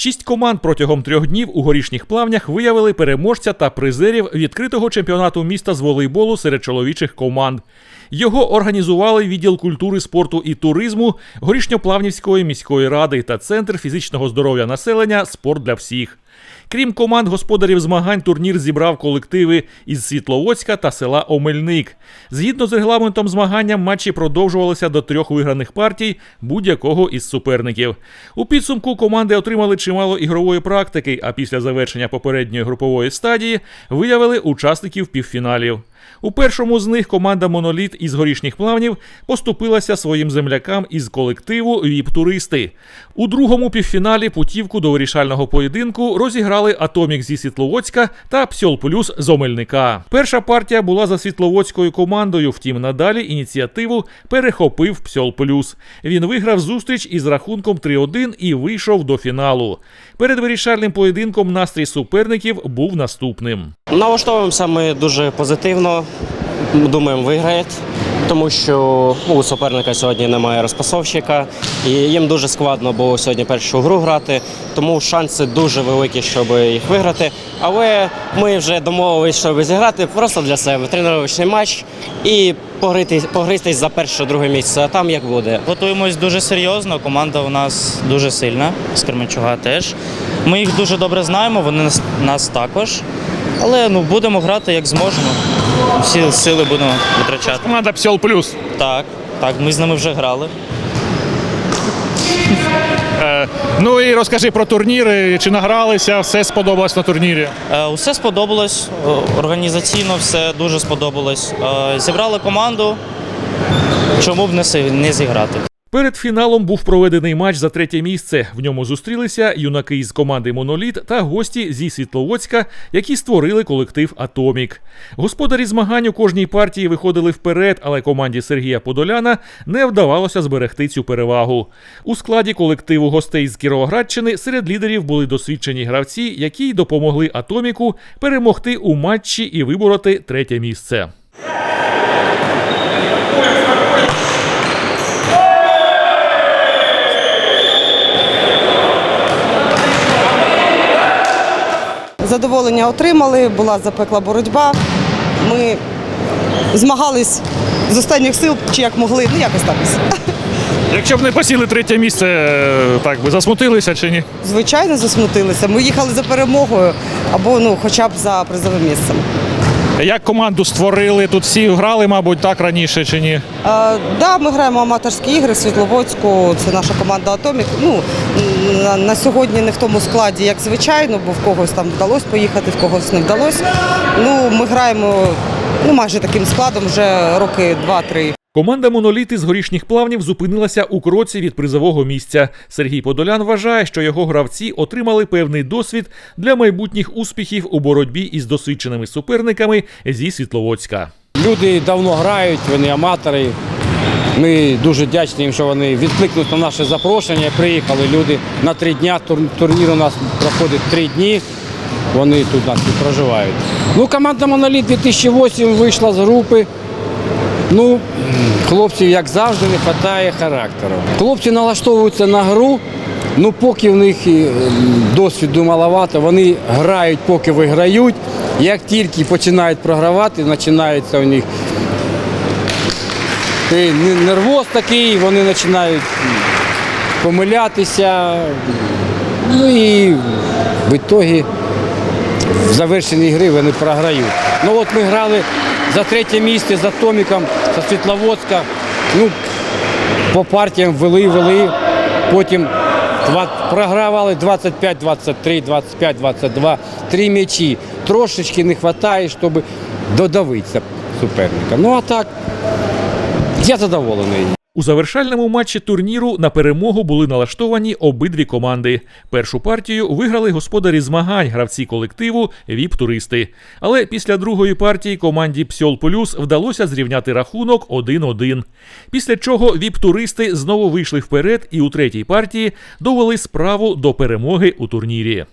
Шість команд протягом трьох днів у горішніх плавнях виявили переможця та призерів відкритого чемпіонату міста з волейболу серед чоловічих команд. Його організували відділ культури, спорту і туризму Горішньоплавнівської міської ради та Центр фізичного здоров'я населення Спорт для всіх. Крім команд господарів змагань, турнір зібрав колективи із Світловодська та села Омельник. Згідно з регламентом змагання, матчі продовжувалися до трьох виграних партій будь-якого із суперників. У підсумку команди отримали чимало ігрової практики, а після завершення попередньої групової стадії виявили учасників півфіналів. У першому з них команда Моноліт із горішніх плавнів поступилася своїм землякам із колективу ВІП-туристи. У другому півфіналі путівку до вирішального поєдинку розіграли Атомік зі Світловодська та Псьол Плюс з Омельника. Перша партія була за світловодською командою, втім надалі ініціативу перехопив Псьол Плюс. Він виграв зустріч із рахунком 3-1 і вийшов до фіналу. Перед вирішальним поєдинком настрій суперників був наступним. Налаштовуємося ми дуже позитивно. Думаємо, виграють, тому що у суперника сьогодні немає розпасовщика, і їм дуже складно було сьогодні першу гру грати, тому шанси дуже великі, щоб їх виграти. Але ми вже домовились, щоб зіграти просто для себе тренувальний матч і погритись, погристись за перше-друге місце, там як буде. Готуємось дуже серйозно. Команда у нас дуже сильна, з Кременчуга теж. Ми їх дуже добре знаємо, вони нас також. Але ну, будемо грати як зможемо. Всі сили будемо витрачати. Команда Псьол Плюс. Так, так, ми з ними вже грали. Е, ну і розкажи про турніри, чи награлися, все сподобалось на турнірі. Е, Усе сподобалось, організаційно все дуже сподобалось. Е, Зібрали команду. Чому б не си- не зіграти? Перед фіналом був проведений матч за третє місце. В ньому зустрілися юнаки із команди Моноліт та гості зі Світловодська, які створили колектив Атомік. Господарі змагань у кожній партії виходили вперед, але команді Сергія Подоляна не вдавалося зберегти цю перевагу. У складі колективу гостей з Кіровоградщини серед лідерів були досвідчені гравці, які й допомогли Атоміку перемогти у матчі і вибороти третє місце. Задоволення отримали, була запекла боротьба. Ми змагались з останніх сил, чи як могли, ну якось так. Якщо б не посіли третє місце, е, так би засмутилися чи ні? Звичайно, засмутилися. Ми їхали за перемогою або ну, хоча б за призовим місцем. Як команду створили? Тут всі грали, мабуть, так раніше чи ні? Так, да, ми граємо аматорські ігри Світловодську. Це наша команда Атомік. Ну на, на сьогодні не в тому складі, як звичайно, бо в когось там вдалося поїхати, в когось не вдалося. Ну, ми граємо ну, майже таким складом вже роки два-три. Команда Моноліти з горішніх плавнів зупинилася у кроці від призового місця. Сергій Подолян вважає, що його гравці отримали певний досвід для майбутніх успіхів у боротьбі із досвідченими суперниками зі Світловодська. Люди давно грають, вони аматори. Ми дуже вдячні їм, що вони відкликнули на наше запрошення. Приїхали люди на три. Тур- Турнір у нас проходить три дні. Вони тут нас і проживають. Ну, команда Моноліт 2008 вийшла з групи. Ну, хлопців, як завжди, не вистачає характеру. Хлопці налаштовуються на гру, ну поки в них досвіду маловато, вони грають, поки виграють. Як тільки починають програвати, починається у них е, нервоз такий, вони починають помилятися. Ну і в ітогі в завершенні гри вони програють. Ну от ми грали за третє місце з Атоміком, за Світловодська. Ну, по партіям вели, вели. Потім програвали 25-23, 25-22, три м'ячі. Трошечки не вистачає, щоб додавитися суперника. Ну а так, я задоволений. У завершальному матчі турніру на перемогу були налаштовані обидві команди. Першу партію виграли господарі змагань, гравці колективу ВІП-туристи. Але після другої партії команді Псьол Плюс вдалося зрівняти рахунок 1-1. Після чого ВІП-туристи знову вийшли вперед і у третій партії довели справу до перемоги у турнірі.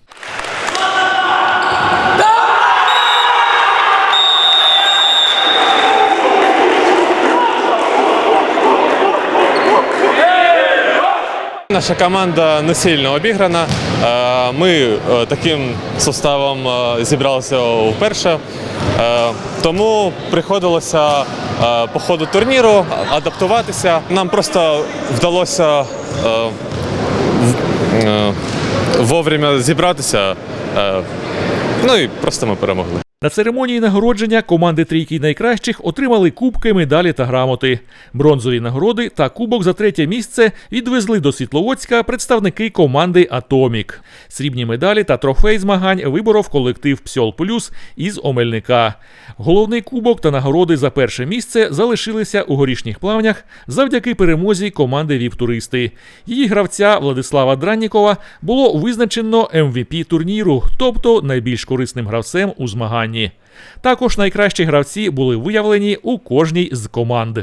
Наша команда не сильно обіграна. Е, Ми е, таким составом е, зібралися вперше. Тому приходилося по ходу турніру адаптуватися. Нам просто вдалося вовремя зібратися. Ну і просто ми перемогли. На церемонії нагородження команди трійки найкращих отримали кубки, медалі та грамоти. Бронзові нагороди та кубок за третє місце відвезли до Світловодська представники команди Атомік. Срібні медалі та трофей змагань виборов колектив Псьол Плюс із Омельника. Головний кубок та нагороди за перше місце залишилися у горішніх плавнях завдяки перемозі команди Віп-туристи. Її гравця Владислава Драннікова було визначено MVP турніру, тобто найбільш корисним гравцем у змаганні. Також найкращі гравці були виявлені у кожній з команд.